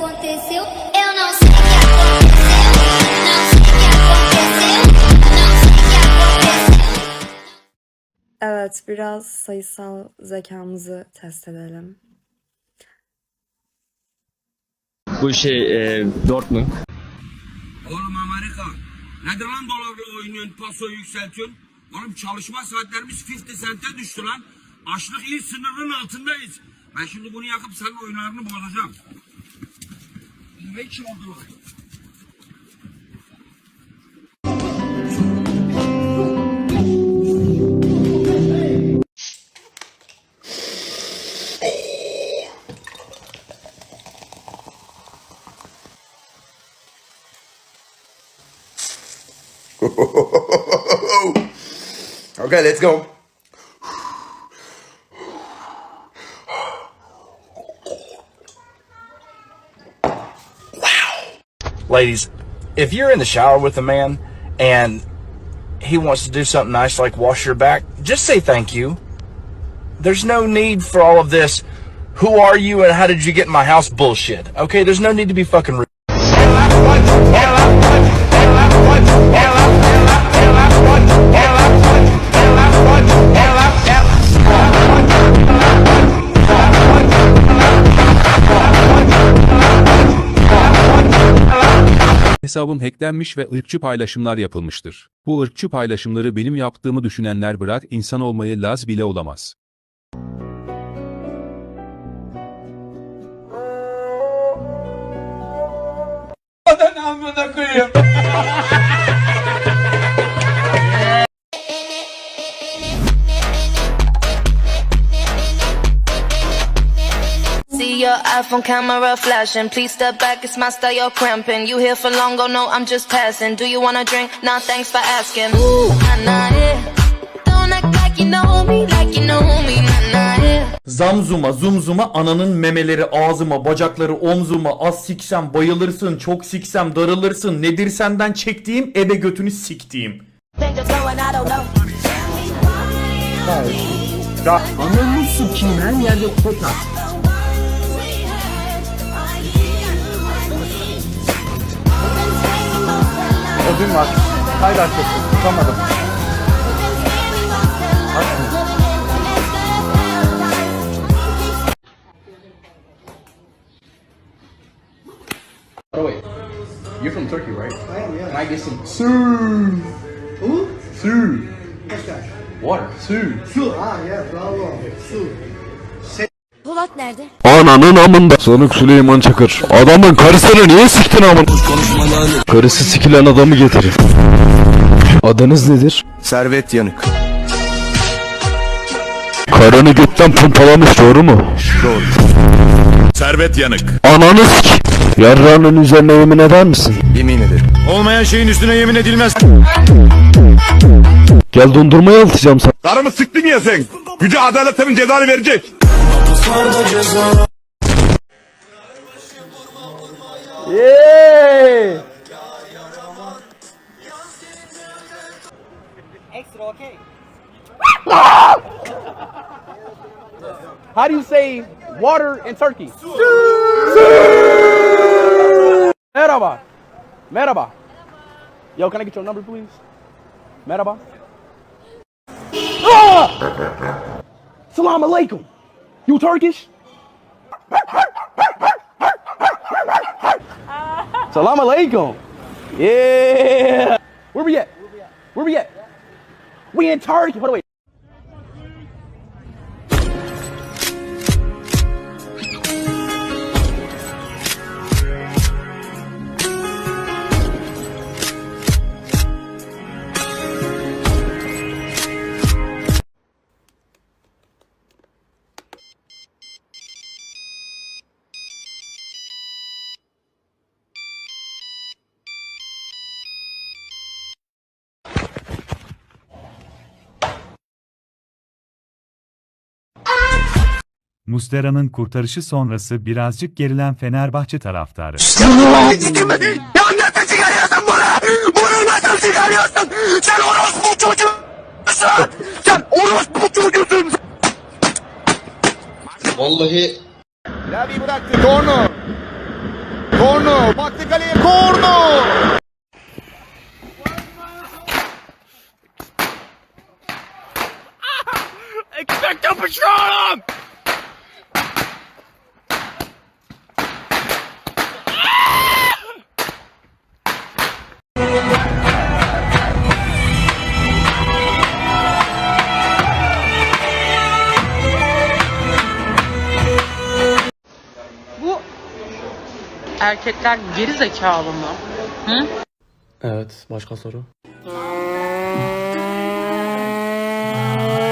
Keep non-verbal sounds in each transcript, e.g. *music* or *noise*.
aconteceu. Eu não sei o que aconteceu. Não sei o que aconteceu. Não sei o que aconteceu. Evet, biraz sayısal zekamızı test edelim. Bu şey e, Dortmund. Oğlum Amerika. Nedir lan dolarla oynuyorsun, pasoyu yükseltiyorsun? Oğlum çalışma saatlerimiz 50 cent'e düştü lan. Açlık il sınırının altındayız. Ben şimdi bunu yakıp senin oyunlarını bozacağım. Ne için oldu lan? Okay, let's go. Ladies, if you're in the shower with a man and he wants to do something nice like wash your back, just say thank you. There's no need for all of this. Who are you and how did you get in my house bullshit? Okay, there's no need to be fucking Hesabım hacklenmiş ve ırkçı paylaşımlar yapılmıştır. Bu ırkçı paylaşımları benim yaptığımı düşünenler bırak insan olmayı laz bile olamaz. See *laughs* your iPhone camera flashing. Please step back, it's my style, you're cramping. You here for long, oh no, I'm just passing. Do you wanna drink? Nah, thanks for asking. Ooh, nah, nah, yeah. Don't act like you know me, like you know me, nah, nah, yeah. Zamzuma, zumzuma, ananın memeleri ağzıma, bacakları omzuma, az siksem bayılırsın, çok siksem darılırsın, nedir senden çektiğim, ebe götünü siktiğim. Of going, I don't know. Ödüm var. Hayır arkadaşım, tutamadım. Oh wait, you're from Turkey, right? I am, yeah. Can I get some su? Who? Su. What's that? Water. Su. Su. Ah, yeah, bravo. Su. Polat nerede? Ananın amında. Sanık Süleyman Çakır. Adamın karısını niye siktin amın? Karısı sikilen adamı getirin. Adınız nedir? Servet yanık. Karını götten pompalamış doğru mu? Servet yanık. Ananı sik. Yarrağının üzerine yemin eder misin? Yemin ederim. Olmayan şeyin üstüne yemin edilmez. Gel dondurmayı atacağım sana. Karımı sıktın ya sen. Gücü adaletin cezanı verecek. How do you say water in Turkey? Merhaba. Merhaba. Yo, can I get your number, please? Merhaba. Ah! *laughs* Salam alaikum. You Turkish? *laughs* Salam alaikum. Yeah. Where we at? Where we at? We in Turkey. On, wait. Mustera'nın kurtarışı sonrası birazcık gerilen Fenerbahçe taraftarı. Ya ne çıkarıyorsun bunu? Bunu nasıl çıkarıyorsun? Sen orospu çocuğusun. Sen orospu çocuğusun. Vallahi Lavi bıraktı. Corno. Korno. Baktı kaleye. Korno. Bu erkekler geri zekalı mı? Hı? Evet, başka soru. *laughs*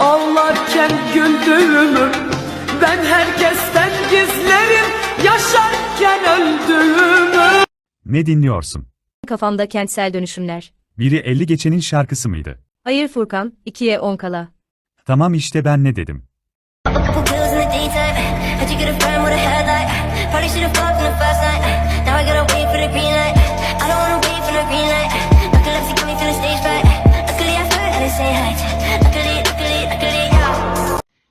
Ağlarken güldüğümü ben herkesten gizlerim yaşarken öldüğümü. Ne dinliyorsun? Kafamda kentsel dönüşümler. Biri 50 geçenin şarkısı mıydı? Hayır Furkan, 2'ye 10 kala. Tamam işte ben ne dedim. Probably should've fucked in the first night. Now I gotta wait for the green light. I don't wanna wait for the green light. Narcolepsy got me feeling stage fright. Luckily I flirt at the same height.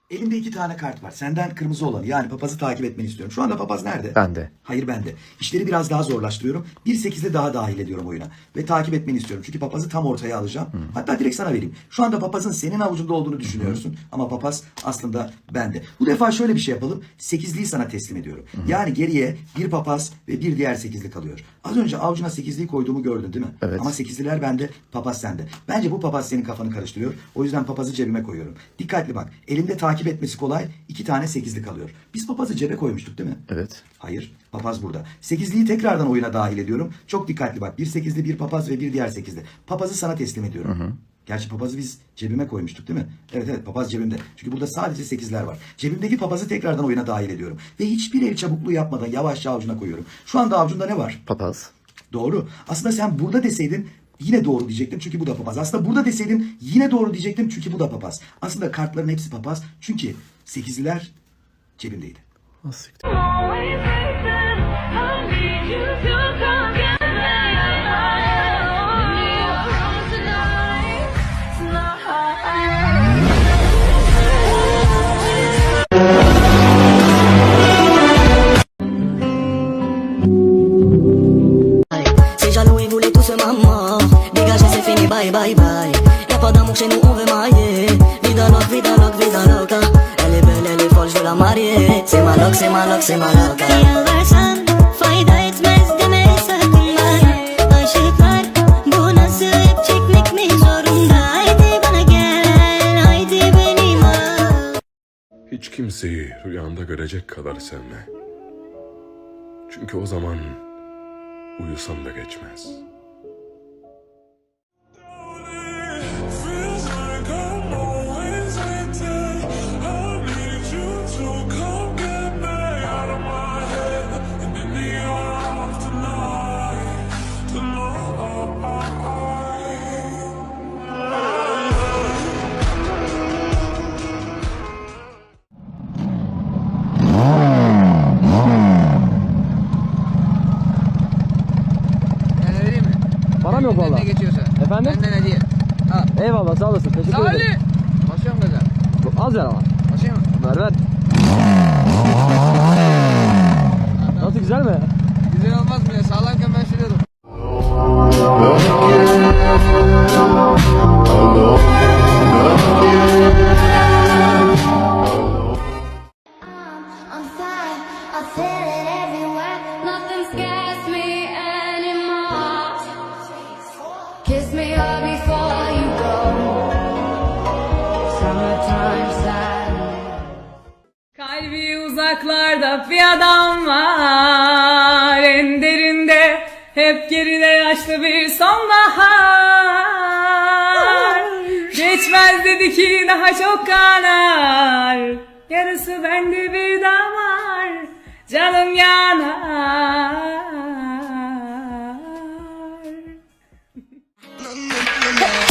Elimde iki tane kart var. Senden kırmızı olanı yani papazı takip etmeni istiyorum. Şu anda papaz nerede? Bende. Hayır bende. İşleri biraz daha zorlaştırıyorum. 1.8'de daha dahil ediyorum oyuna. Ve takip etmeni istiyorum. Çünkü papazı tam ortaya alacağım. Hatta direkt sana vereyim. Şu anda papazın senin avucunda olduğunu düşünüyorsun. Ama papaz aslında bende. Bu defa şöyle bir şey yapalım. 8'liyi sana teslim ediyorum. Yani geriye bir papaz ve bir diğer 8'li kalıyor. Az önce avucuna 8'liyi koyduğumu gördün değil mi? Evet. Ama 8'liler bende, papaz sende. Bence bu papaz senin kafanı karıştırıyor. O yüzden papazı cebime koyuyorum. Dikkatli bak. Elimde takip etmesi kolay. iki tane 8'li kalıyor. Biz papazı cebe koymuştuk değil mi? Evet. Hayır. Papaz burada. Sekizliyi tekrardan oyuna dahil ediyorum. Çok dikkatli bak. Bir sekizli, bir papaz ve bir diğer sekizli. Papazı sana teslim ediyorum. Gerçi papazı biz cebime koymuştuk değil mi? Evet evet papaz cebimde. Çünkü burada sadece sekizler var. Cebimdeki papazı tekrardan oyuna dahil ediyorum. Ve hiçbir el çabukluğu yapmadan yavaşça avucuna koyuyorum. Şu anda avucunda ne var? Papaz. Doğru. Aslında sen burada deseydin yine doğru diyecektim çünkü bu da papaz. Aslında burada deseydin yine doğru diyecektim çünkü bu da papaz. Aslında kartların hepsi papaz çünkü sekizliler cebimdeydi. C'est marier. C'est ma loque, c'est ma loque, c'est ma loca. Yalvarsan fayda etmez deme sakın bana. Aşıklar bu nasıl hep çekmek mi zorunda? Haydi bana gel, haydi benim al. Hiç kimseyi rüyanda görecek kadar sevme. Çünkü o zaman uyusam da geçmez. Eyvallah sağ olasın. Teşekkür ederim. Salih! Basıyorum gaza. Az ver ama. Mı? Ver ver. Nasıl güzel mi? Sokaklarda bir adam var. En derinde Hep geride yaşlı bir sonbahar. Geçmez dedi ki daha çok kanar. Yarısı bende bir damar. Canım yanar. *laughs*